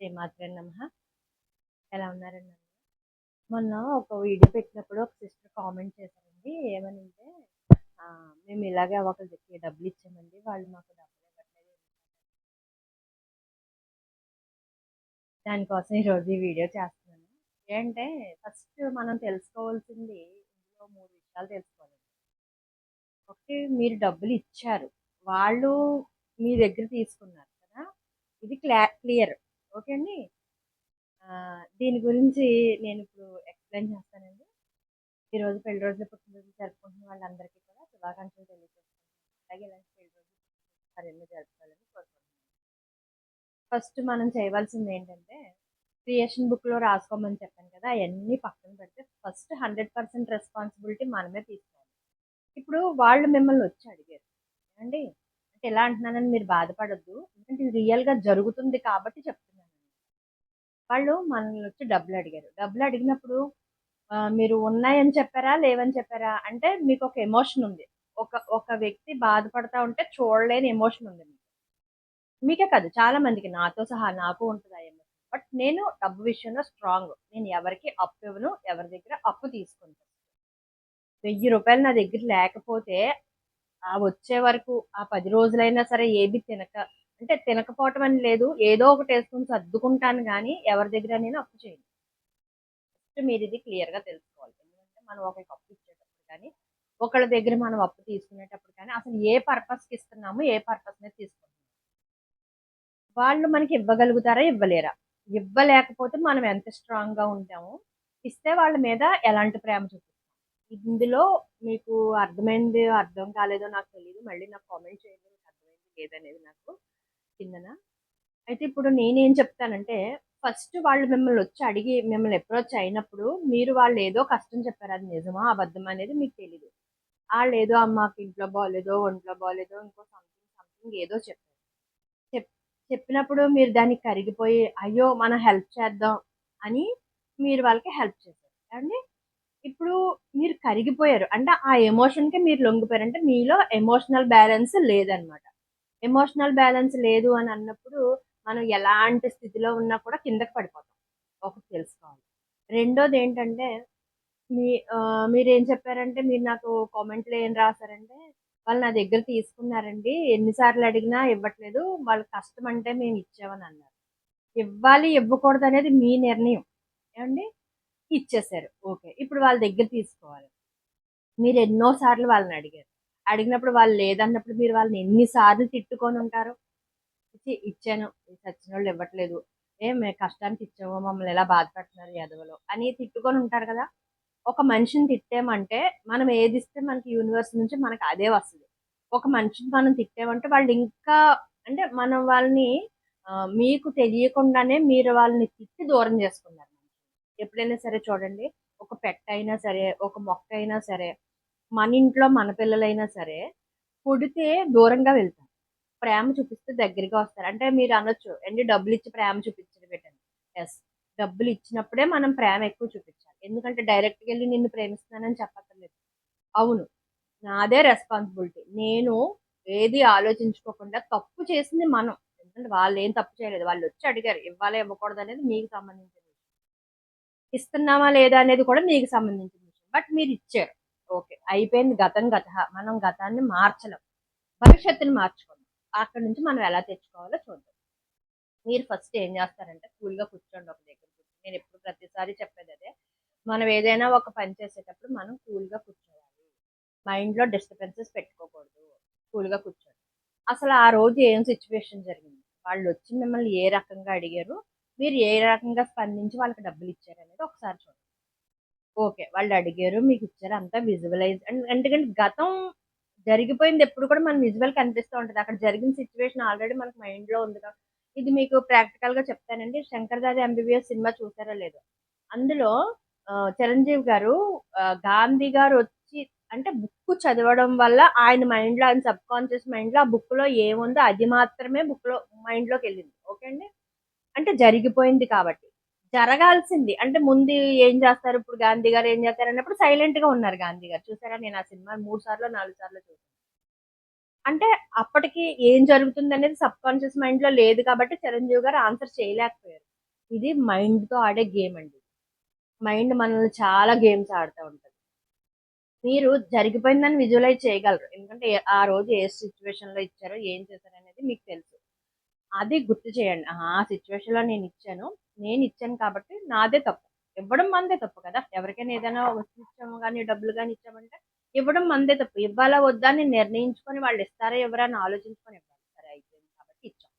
శ్రీమాత్రే నమ. ఎలా ఉన్నారండి? మొన్న ఒక వీడియో పెట్టినప్పుడు ఒక సిస్టర్ కామెంట్ చేశారండి ఏమనంటే అంటే మేము ఇలాగే ఒకరికి డబ్బులు ఇచ్చామండి వాళ్ళు మాకు డబ్బులు ఇవ్వట్లేదు. దానికోసం ఈరోజు ఈ వీడియో చేస్తున్నాను. ఏంటంటే ఫస్ట్ మనం తెలుసుకోవాల్సింది ఇందులో మూడు విషయాలు తెలుసుకోవాలి. ఒకటి మీరు డబ్బులు ఇచ్చారు. వాళ్ళు మీ దగ్గర తీసుకున్నారు కదా ఇది క్లియర్. ఓకే అండి. దీని గురించి నేను ఇప్పుడు ఎక్స్ప్లెయిన్ చేస్తానండి. ఈరోజు పెళ్ళి రోజులు పుట్టినరోజు జరుపుకుంటున్న వాళ్ళందరికీ కూడా శుభాకాంక్షలు తెలియజేస్తున్నాను అలాగే ఇలాంటి పెళ్ళి రోజు మరెన్నో జరుపుకోవాలని కోరుకుంటున్నాను. ఫస్ట్ మనం చేయవలసింది ఏంటంటే క్రియేషన్ బుక్లో రాసుకోమని చెప్పాను కదా అవన్నీ పక్కన పెడితే ఫస్ట్ హండ్రెడ్ పర్సెంట్ రెస్పాన్సిబిలిటీ మనమే తీసుకోవాలి. ఇప్పుడు వాళ్ళు మిమ్మల్ని వచ్చి అడిగారు. అండి అంటే ఎలా అంటున్నానని మీరు బాధపడద్దు. ఎందుకంటే ఇది రియల్గా జరుగుతుంది కాబట్టి చెప్తున్నాను వాళ్ళు మనల్ని వచ్చి డబ్బులు అడిగారు. డబ్బులు అడిగినప్పుడు మీరు ఉన్నాయని చెప్పారా? లేవని చెప్పారా? అంటే మీకు ఒక ఎమోషన్ ఉంది. ఒక ఒక వ్యక్తి బాధపడతా ఉంటే చూడలేని ఎమోషన్ ఉంది మీకు. మీకే కాదు చాలా మందికి నాతో సహా నాకు ఉంటుంది ఆ ఎమోషన్. బట్ నేను డబ్బు విషయంలో స్ట్రాంగ్ నేను ఎవరికి అప్పు ఇవ్వను ఎవరి దగ్గర అప్పు తీసుకుంటాను వెయ్యి రూపాయలు నా దగ్గర లేకపోతే ఆ వచ్చే వరకు ఆ పది రోజులైనా సరే ఏది తినక అంటే తినకపోవటం అని లేదు. ఏదో ఒకటి వేసుకుని సర్దుకుంటాను కానీ ఎవరి దగ్గర నేను అప్పు చేయను. ఫస్ట్ మీరు ఇది క్లియర్గా తెలుసుకోవాలి. ఎందుకంటే మనం ఒకరికి అప్పు ఇచ్చేటప్పుడు కానీ ఒకళ్ళ దగ్గర మనం అప్పు తీసుకునేటప్పుడు కానీ అసలు ఏ పర్పస్కి ఇస్తున్నాము ఏ పర్పస్ మీద తీసుకుంటున్నాము? వాళ్ళు మనకి ఇవ్వగలుగుతారా ఇవ్వలేరా? ఇవ్వలేకపోతే మనం ఎంత స్ట్రాంగ్గా ఉంటాము? ఇస్తే వాళ్ళ మీద ఎలాంటి ప్రేమ చూపిస్తాం ఇందులో మీకు అర్థమైంది అర్థం కాలేదో నాకు తెలియదు మళ్ళీ నాకు కామెంట్ చేయండి అర్థమైంది లేదనేది నాకు కిందన అయితే ఇప్పుడు నేనేం చెప్తానంటే ఫస్ట్ వాళ్ళు మిమ్మల్ని వచ్చి అడిగి మిమ్మల్ని అప్రోచ్ అయినప్పుడు మీరు వాళ్ళు ఏదో కష్టం చెప్పారు అది నిజమా అబద్ధం అనేది మీకు తెలియదు వాళ్ళు ఏదో అమ్మకి ఇంట్లో బాగాలేదో ఒంట్లో బాగాలేదో ఇంకో సంథింగ్ సంథింగ్ ఏదో చెప్పారు. చెప్ చెప్పినప్పుడు మీరు దానికి కరిగిపోయి అయ్యో మనం హెల్ప్ చేద్దాం అని మీరు వాళ్ళకి హెల్ప్ చేశారు. అండి ఇప్పుడు మీరు కరిగిపోయారు. అంటే ఆ ఎమోషన్కి మీరు లొంగిపోయారు. అంటే మీలో ఎమోషనల్ బ్యాలెన్స్ లేదనమాట. ఎమోషనల్ బ్యాలెన్స్ లేదు అని అన్నప్పుడు మనం ఎలాంటి స్థితిలో ఉన్నా కూడా కిందకి పడిపోతాం. ఒకటి తెలుసుకోవాలి. రెండోది ఏంటంటే మీ మీరు ఏం చెప్పారంటే మీరు నాకు కామెంట్లు ఏం రాశారంటే వాళ్ళు నా దగ్గర తీసుకున్నారండి ఎన్నిసార్లు అడిగినా ఇవ్వట్లేదు వాళ్ళకి కష్టం అంటే మేము ఇచ్చామని అన్నారు. ఇవ్వాలి ఇవ్వకూడదు అనేది మీ నిర్ణయం. ఏమండి? ఇచ్చేసారు. ఓకే. ఇప్పుడు వాళ్ళ దగ్గర తీసుకోవాలి. మీరు ఎన్నో సార్లు వాళ్ళని అడిగారు. అడిగినప్పుడు వాళ్ళు లేదన్నప్పుడు మీరు వాళ్ళని ఎన్నిసార్లు తిట్టుకొని ఉంటారు? ఇచ్చి ఇచ్చాను. సచ్చిన వాళ్ళు ఇవ్వట్లేదు. ఏం మేము కష్టానికి ఇచ్చాము. మమ్మల్ని ఎలా బాధపెడుతున్నారు ఎదవలో అని తిట్టుకొని ఉంటారు కదా? ఒక మనిషిని తిట్టామంటే మనం ఏది ఇస్తే మనకి యూనివర్స్ నుంచి మనకి అదే వస్తుంది. ఒక మనిషిని మనం తిట్టామంటే వాళ్ళు ఇంకా అంటే మనం వాళ్ళని మీకు తెలియకుండానే మీరు వాళ్ళని తిట్టి దూరం చేసుకున్నారు ఎప్పుడైనా సరే చూడండి. ఒక పెట్ట అయినా సరే ఒక మొక్క అయినా సరే మన ఇంట్లో మన పిల్లలైనా సరే పుడితే దూరంగా వెళ్తారు. ప్రేమ చూపిస్తే దగ్గరగా వస్తారు. అంటే మీరు అనొచ్చు అండి డబ్బులు ఇచ్చి ప్రేమ చూపించడం పెట్టండి ఎస్ డబ్బులు ఇచ్చినప్పుడే మనం ప్రేమ ఎక్కువ చూపించాలి. ఎందుకంటే డైరెక్ట్గా వెళ్ళి నిన్ను ప్రేమిస్తున్నానని చెప్పక్కర్లేదు. అవును. నాదే రెస్పాన్సిబిలిటీ నేను ఏది ఆలోచించుకోకుండా తప్పు చేసింది మనం. ఎందుకంటే వాళ్ళు ఏం తప్పు చేయలేదు. వాళ్ళు వచ్చి అడిగారు ఇవ్వాలి ఇవ్వకూడదు? అనేది మీకు సంబంధించిన విషయం. ఇస్తున్నామా లేదా అనేది కూడా మీకు సంబంధించిన విషయం. బట్ మీరు ఇచ్చారు. ఓకే. అయిపోయింది గతం గత. మనం గతాన్ని మార్చలేం. భవిష్యత్తుని మార్చుకుందాం అక్కడ నుంచి మనం ఎలా తెచ్చుకోవాలో చూద్దాం. మీరు ఫస్ట్ ఏం చేస్తారంటే కూల్గా కూర్చోండి ఒక దగ్గర కూర్చొని నేను ఎప్పుడు ప్రతిసారి చెప్పేది అదే. మనం ఏదైనా ఒక పని చేసేటప్పుడు మనం కూల్గా కూర్చోవాలి. మైండ్లో డిస్టర్బెన్సెస్ పెట్టుకోకూడదు. కూల్గా కూర్చోండి. అసలు ఆ రోజు ఏం సిచ్యువేషన్ జరిగింది? వాళ్ళు వచ్చి మిమ్మల్ని ఏ రకంగా అడిగారు? మీరు ఏ రకంగా స్పందించి వాళ్ళకి డబ్బులు ఇచ్చారు అనేది ఒకసారి చూడండి. ఓకే. వాళ్ళు అడిగారు మీకు ఇచ్చారు అంతా విజువలైజ్ అండ్ ఎందుకంటే గతం జరిగిపోయింది ఎప్పుడు కూడా మన విజువల్ కనిపిస్తూ ఉంటుంది. అక్కడ జరిగిన సిచ్యువేషన్ ఆల్రెడీ మనకు మైండ్లో ఉంది కదా. ఇది మీకు ప్రాక్టికల్గా చెప్తానండి. శంకర్ దాది ఎంబీబీఎస్ సినిమా చూసారో లేదో. అందులో చిరంజీవి గారు గాంధీ గారు వచ్చి అంటే బుక్ చదవడం వల్ల ఆయన మైండ్లో ఆయన సబ్ కాన్షియస్ మైండ్లో ఆ బుక్లో ఏముందో అది మాత్రమే బుక్లో మైండ్లోకి వెళ్ళింది ఓకే అండి? అంటే జరిగిపోయింది కాబట్టి. జరగాల్సింది. అంటే ముందు ఏం చేస్తారు? ఇప్పుడు గాంధీ గారు ఏం చేస్తారు? అన్నప్పుడు సైలెంట్గా ఉన్నారు గాంధీ గారు. చూసారా? నేను ఆ సినిమా మూడు సార్లు నాలుగు సార్లు చూసాను అంటే అప్పటికి ఏం జరుగుతుంది అనేది సబ్ కాన్షియస్ మైండ్లో లేదు కాబట్టి చిరంజీవి గారు ఆన్సర్ చేయలేకపోయారు. ఇది మైండ్తో ఆడే గేమ్ అండి. మైండ్ మనల్ని చాలా గేమ్స్ ఆడుతూ ఉంటుంది. మీరు జరిగిపోయిందని విజువలైజ్ చేయగలరు. ఎందుకంటే ఆ రోజు ఏ సిచ్యువేషన్లో ఇచ్చారో ఏం చేశారు అనేది మీకు తెలుసు. అది గుర్తు చేయండి. ఆ సిచ్యువేషన్లో నేను ఇచ్చాను. నేను ఇచ్చాను కాబట్టి నాదే తప్పు. ఇవ్వడం మందే తప్పు కదా. ఎవరికైనా ఏదైనా వస్తువు ఇచ్చాము కానీ డబ్బులు కానీ ఇచ్చామంటే ఇవ్వడం మందే తప్పు. ఇవ్వాలా వద్దా అని నిర్ణయించుకొని వాళ్ళు ఇస్తారా ఎవరా అని ఆలోచించుకొని ఇవ్వాలి. సరే అయిపోయింది కాబట్టి ఇచ్చాం.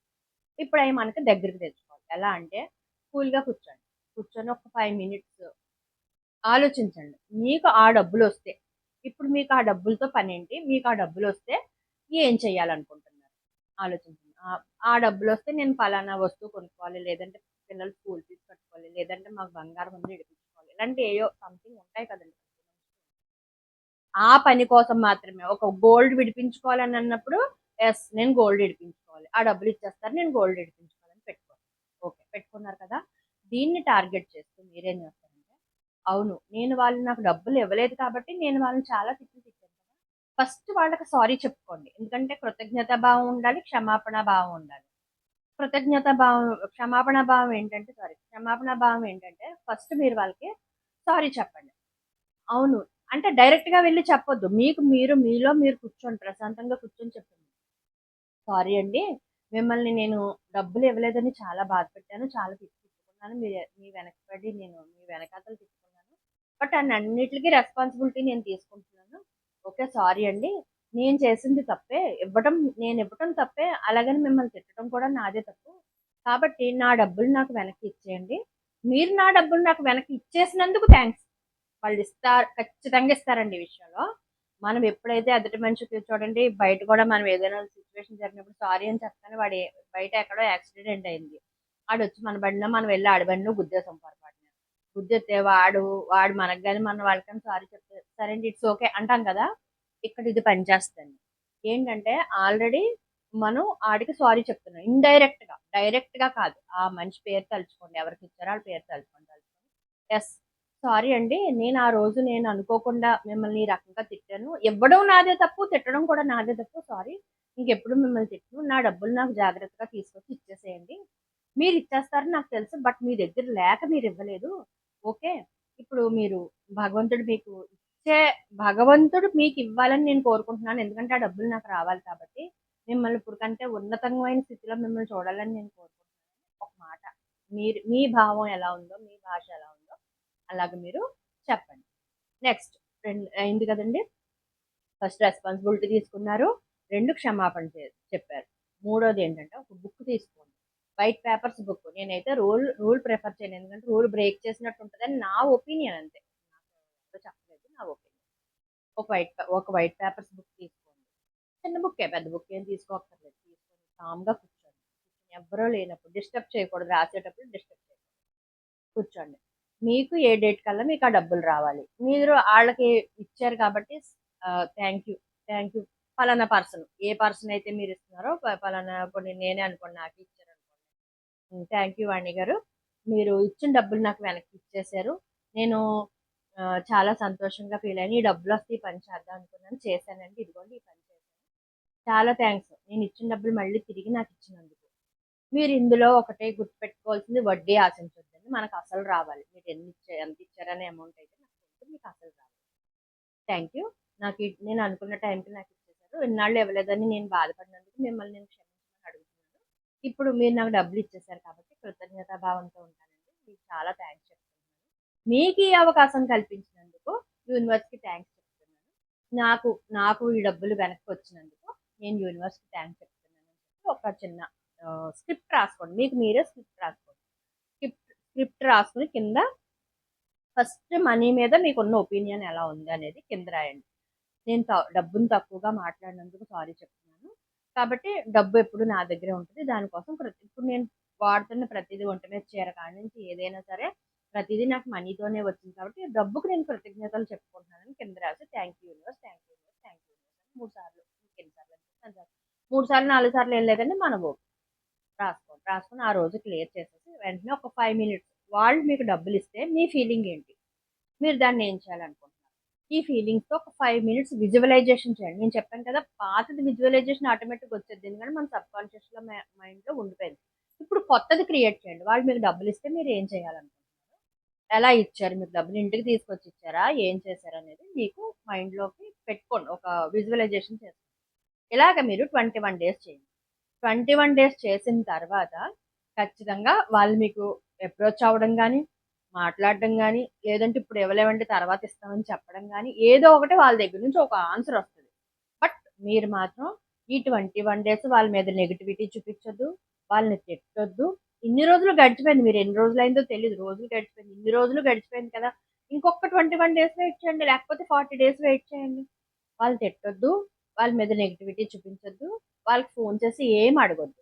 ఇప్పుడు అవి మనకి దగ్గరికి తెచ్చుకోవాలి. ఎలా అంటే కూల్గా కూర్చోండి. కూర్చొని ఒక ఫైవ్ మినిట్స్ ఆలోచించండి. మీకు ఆ డబ్బులు వస్తే ఇప్పుడు మీకు ఆ డబ్బులతో పని ఏంటి మీకు ఆ డబ్బులు వస్తే ఏం చేయాలనుకుంటున్నారు? ఆలోచించండి. ఆ- డబ్బులు వస్తే నేను ఫలానా వస్తువు కొనుక్కోవాలి లేదంటే పిల్లలు స్కూల్ ఫీజు కట్టుకోవాలి లేదంటే మాకు బంగారం ఉంది ఇడిపించుకోవాలి ఇలాంటి ఏయో సంథింగ్ ఉంటాయి కదండి ఆ పని కోసం మాత్రమే. ఒక గోల్డ్ విడిపించుకోవాలని అన్నప్పుడు ఎస్ నేను గోల్డ్ విడిపించుకోవాలి. ఆ డబ్బులు ఇచ్చేస్తారు నేను గోల్డ్ విడిపించుకోవాలని పెట్టుకోవాలి. ఓకే పెట్టుకున్నారు కదా? దీన్ని టార్గెట్ చేస్తూ మీరేం చేస్తారంటే అవును నేను వాళ్ళు నాకు డబ్బులు ఇవ్వలేదు కాబట్టి నేను వాళ్ళని చాలా తిట్టి తిట్టి ఫస్ట్ వాళ్ళకి సారీ చెప్పుకోండి. ఎందుకంటే కృతజ్ఞత భావం ఉండాలి క్షమాపణ భావం ఉండాలి. కృతజ్ఞత భావం క్షమాపణ భావం ఏంటంటే సారీ క్షమాపణ భావం ఏంటంటే ఫస్ట్ మీరు వాళ్ళకి సారీ చెప్పండి. అవును. అంటే డైరెక్ట్గా వెళ్ళి చెప్పొద్దు. మీకు మీరు మీలో మీరు కూర్చోండి. ప్రశాంతంగా కూర్చొని చెప్పండి. సారీ అండి. మిమ్మల్ని నేను డబ్బులు ఇవ్వలేదని చాలా బాధపెట్టాను. చాలా తిట్టుకున్నాను. మీ మీ వెనకబడి నేను మీ వెనకాతలు తిట్టుకున్నాను. బట్ అన్నిటికీ రెస్పాన్సిబిలిటీ నేను తీసుకుంటున్నాను. ఓకే సారీ అండి. నేను చేసింది తప్పే. ఇవ్వటం నేను ఇవ్వటం తప్పే. అలాగని మిమ్మల్ని తిట్టడం కూడా నాదే తప్పు. కాబట్టి నా డబ్బులు నాకు వెనక్కి ఇచ్చేయండి. మీరు నా డబ్బులు నాకు వెనక్కి ఇచ్చేసినందుకు థ్యాంక్స్ వాళ్ళు ఇస్తారు ఖచ్చితంగా ఇస్తారండి ఈ విషయంలో. మనం ఎప్పుడైతే ఎదుటి మనిషికి చూడండి బయట కూడా మనం ఏదైనా సిచ్యువేషన్ జరిగినప్పుడు సారీ అని చెప్తానే వాడి బయట ఎక్కడో యాక్సిడెంట్ అయింది. వాడు వచ్చి మన బండిలో మనం వెళ్ళి ఆడి బండిలో గుద్దేసాం పొరపాటున. వాడు వాడు మనకు కానీ మన వాళ్ళకని సారీ చెప్తే సరే అండి ఇట్స్ ఓకే అంటాం కదా ఇక్కడ ఇది పనిచేస్తుంది. ఏంటంటే ఆల్రెడీ మనం ఆడికి సారీ చెప్తున్నాం ఇండైరెక్ట్గా డైరెక్ట్గా కాదు. ఆ మనిషి పేరు తలుచుకోండి ఎవరికి ఇచ్చారో వాళ్ళ పేరు తలుచుకోండి తలుచుకోండి. ఎస్ సారీ అండి నేను ఆ రోజు నేను అనుకోకుండా మిమ్మల్ని ఈ రకంగా తిట్టాను. ఇవ్వడం నాదే తప్పు తిట్టడం కూడా నాదే తప్పు సారీ. ఇంకెప్పుడు మిమ్మల్ని తిట్టను నా డబ్బులు నాకు జాగ్రత్తగా తీసుకొచ్చి ఇచ్చేసేయండి. మీరు ఇచ్చేస్తారని నాకు తెలుసు బట్ మీ దగ్గర లేక మీరు ఇవ్వలేదు. ఓకే ఇప్పుడు మీరు భగవంతుడు మీకు ఇచ్చే భగవంతుడు మీకు ఇవ్వాలని నేను కోరుకుంటున్నాను. ఎందుకంటే ఆ డబ్బులు నాకు రావాలి కాబట్టి మిమ్మల్ని ఇప్పుడు కంటే ఉన్నతమైన స్థితిలో మిమ్మల్ని చూడాలని నేను కోరుకుంటున్నాను. ఒక మాట. మీరు మీ భావం ఎలా ఉందో మీ భాష ఎలా ఉందో అలాగే మీరు చెప్పండి. నెక్స్ట్ రెండు అయింది కదండి? ఫస్ట్ రెస్పాన్సిబిలిటీ తీసుకున్నారు. రెండు క్షమాపణ చెప్పారు. మూడోది ఏంటంటే ఒక బుక్ తీసుకోండి. వైట్ పేపర్స్ బుక్ నేనైతే రూల్ రూల్ ప్రిఫర్ చేయను. ఎందుకంటే రూల్ బ్రేక్ చేసినట్టు ఉంటుందని నా ఒపీనియన్ అంతే. నాకు నా ఒపీనియన్ ఒక వైట్ ఒక వైట్ పేపర్స్ బుక్ తీసుకోండి. చిన్న బుక్కే పెద్ద బుక్ ఏం తీసుకోక్కర్లేదు. తీసుకొని కామ్గా కూర్చోండి. ఎవరో లేనప్పుడు డిస్టర్బ్ చేయకూడదు. రాసేటప్పుడు డిస్టర్బ్ చేయకూడదు. కూర్చోండి. మీకు ఏ డేట్ కల్లా మీకు ఆ డబ్బులు రావాలి. మీరు వాళ్ళకి ఇచ్చారు కాబట్టి థ్యాంక్ యూ. Thank you. ఫలానా పర్సన్. ఏ పర్సన్ అయితే మీరు ఇస్తున్నారో ఫలానా కొన్ని నేనే అనుకోండి నాకు ఇచ్చారు అనుకోండి. థ్యాంక్ యూ వాణి గారు. మీరు ఇచ్చిన డబ్బులు నాకు వెనక్కి ఇచ్చేసారు నేను చాలా సంతోషంగా ఫీల్ అయ్యాను. ఈ డబ్బులు వస్తే ఈ పని చేద్దాం అనుకున్నాను. చేశానండి. ఇదిగోండి ఈ పని చేశాను. చాలా థ్యాంక్స్ నేను ఇచ్చిన డబ్బులు మళ్ళీ తిరిగి నాకు ఇచ్చినందుకు. మీరు ఇందులో ఒకటే గుర్తుపెట్టుకోవాల్సింది వడ్డీ ఆశించొద్దండి. మనకు అసలు రావాలి. మీరు ఎన్ని ఇచ్చా ఎంత ఇచ్చారనే అమౌంట్ అయితే నాకు మీకు అసలు రావాలి. Thank you. నాకు నేను అనుకున్న టైంకి నాకు ఇచ్చేశారు. ఇన్నాళ్ళు ఇవ్వలేదని నేను బాధపడినందుకు మిమ్మల్ని నేను క్షమించమని అడుగుతున్నాను. ఇప్పుడు మీరు నాకు డబ్బులు ఇచ్చేసారు కాబట్టి కృతజ్ఞతా భావంతో ఉంటానండి. మీకు చాలా థ్యాంక్స్ చెప్తున్నాను మీకు ఈ అవకాశం కల్పించినందుకు యూనివర్స్కి థ్యాంక్స్ చెప్తున్నాను. నాకు నాకు ఈ డబ్బులు వెనక్కి వచ్చినందుకు నేను యూనివర్స్కి థ్యాంక్స్ చెప్తున్నాను. ఒక చిన్న స్క్రిప్ట్ రాసుకోండి. మీకు మీరే స్క్రిప్ట్ రాసుకోండి. స్క్రిప్ట్ స్క్రిప్ట్ రాసుకుని కింద ఫస్ట్ మనీ మీద మీకున్న ఒపీనియన్ ఎలా ఉంది అనేది కింద రాయండి. నేను త- డబ్బును తక్కువగా మాట్లాడినందుకు సారీ చెప్తున్నాను. కాబట్టి డబ్బు ఎప్పుడు నా దగ్గరే ఉంటుంది. దానికోసం ప్రతి ఇప్పుడు నేను వాడుతున్న ప్రతిదీ ఒంటి మీద చీర కాడి నుంచి ఏదైనా సరే ప్రతిదీ నాకు మనీతోనే వచ్చింది కాబట్టి డబ్బుకు నేను కృతజ్ఞతలు చెప్పుకుంటున్నాను కింద రాసి thank you universe thank you universe thank you universe మూడు సార్లు ఎన్నిసార్లు మూడు సార్లు నాలుగు సార్లు ఏం లేదండి మన ఓకే రాసుకోండి రాసుకొని ఆ రోజు క్లియర్ చేసేసి వెంటనే ఒక ఫైవ్ మినిట్స్ వాళ్ళు మీకు డబ్బులు ఇస్తే మీ ఫీలింగ్ ఏంటి? మీరు దాన్ని ఏం చేయాలనుకుంటున్నారు? ఈ ఫీలింగ్స్తో ఒక ఫైవ్ మినిట్స్ విజువలైజేషన్ చేయండి. నేను చెప్పాను కదా పాతది విజువలైజేషన్ ఆటోమేటిక్ వచ్చేది ఎందుకంటే మన సబ్ కాన్షియస్లో మైండ్లో ఉండిపోయింది. ఇప్పుడు కొత్తది క్రియేట్ చేయండి. వాళ్ళు మీకు డబ్బులు ఇస్తే మీరు ఏం చేయాలనుకుంటున్నారు? ఎలా ఇచ్చారు? మీకు డబ్బులు ఇంటికి తీసుకొచ్చి ఇచ్చారా? ఏం చేశారు అనేది మీకు మైండ్లోకి పెట్టుకోండి. ఒక విజువలైజేషన్ చేసుకోండి ఇలాగ మీరు ట్వంటీ వన్ డేస్ చేయండి. ట్వంటీ వన్ డేస్ చేసిన తర్వాత ఖచ్చితంగా వాళ్ళు మీకు అప్రోచ్ అవ్వడం కానీ మాట్లాడడం కానీ లేదంటే ఇప్పుడు ఇవ్వలేవంటే తర్వాత ఇస్తామని చెప్పడం కానీ ఏదో ఒకటి వాళ్ళ దగ్గర నుంచి ఒక ఆన్సర్ వస్తుంది. బట్ మీరు మాత్రం ఈ ట్వంటీ వన్ డేస్ వాళ్ళ మీద నెగిటివిటీ చూపించొద్దు వాళ్ళని తిట్టొద్దు ఇన్ని రోజులు గడిచిపోయింది. మీరు ఎన్ని రోజులు అయిందో తెలియదు రోజులు గడిచిపోయింది. ఇన్ని రోజులు గడిచిపోయింది కదా. ఇంకొక ట్వంటీ వన్ డేస్ వెయిట్ చేయండి. లేకపోతే ఫార్టీ డేస్ వెయిట్ చేయండి. వాళ్ళు తిట్టొద్దు. వాళ్ళ మీద నెగిటివిటీ చూపించొద్దు. వాళ్ళకి ఫోన్ చేసి ఏం అడగొద్దు.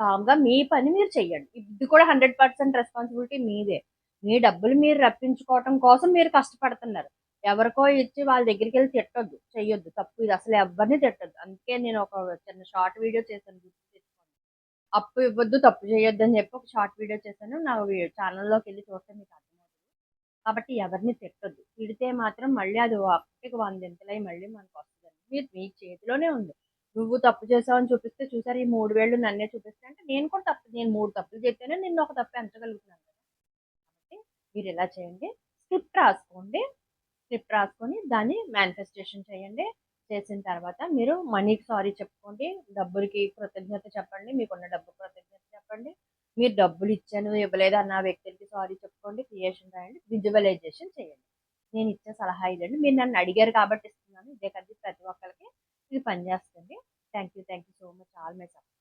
కామ్గా మీ పని మీరు చెయ్యండి. ఇది కూడా హండ్రెడ్ పర్సెంట్ రెస్పాన్సిబిలిటీ మీదే. మీ డబ్బులు మీరు రప్పించుకోవటం కోసం మీరు కష్టపడుతున్నారు. ఎవరికో ఇచ్చి వాళ్ళ దగ్గరికి వెళ్ళి తిట్టొద్దు. చెయ్యొద్దు. తప్పు. ఇది అసలు ఎవరిని తిట్టద్దు. అందుకే నేను ఒక చిన్న షార్ట్ వీడియో చేశాను. అప్పు ఇవ్వద్దు తప్పు చేయొద్దు అని చెప్పి ఒక షార్ట్ వీడియో చేశాను. నా ఛానల్లోకి వెళ్ళి చూస్తే మీకు అర్థమవుతుంది. కాబట్టి ఎవరిని తిట్టొద్దు. తిడితే మాత్రం మళ్ళీ అది అప్పటికి వందింతలై మళ్ళీ మనకు వస్తుంది మీరు మీ చేతిలోనే ఉంది. నువ్వు తప్పు చేసావని చూపిస్తే చూసారు ఈ మూడు వేళ్ళు నన్నే చూపిస్తే అంటే నేను కూడా తప్పు నేను మూడు తప్పులు చెప్తేనే నిన్ను ఒక తప్పు ఎంచగలుగుతున్నాను కదా. కాబట్టి మీరు ఇలా చేయండి. స్క్రిప్ట్ రాసుకోండి. స్క్రిప్ట్ రాసుకొని దాన్ని మేనిఫెస్టేషన్ చేయండి. చేసిన తర్వాత మీరు మనీకి సారీ చెప్పుకోండి డబ్బులకి కృతజ్ఞత చెప్పండి మీకున్న డబ్బు కృతజ్ఞత చెప్పండి మీరు డబ్బులు ఇచ్చాను ఇవ్వలేదు అన్న వ్యక్తులకి సారీ చెప్పుకోండి క్రియేషన్ రాయండి విజువలైజేషన్ చేయండి. నేను ఇచ్చే సలహా ఇదండి. మీరు నన్ను అడిగారు కాబట్టి ఇస్తున్నాను. ఇదే కదా ప్రతి ఒక్కరికి ఇది పనిచేస్తుంది. Thank you thank you so much all my support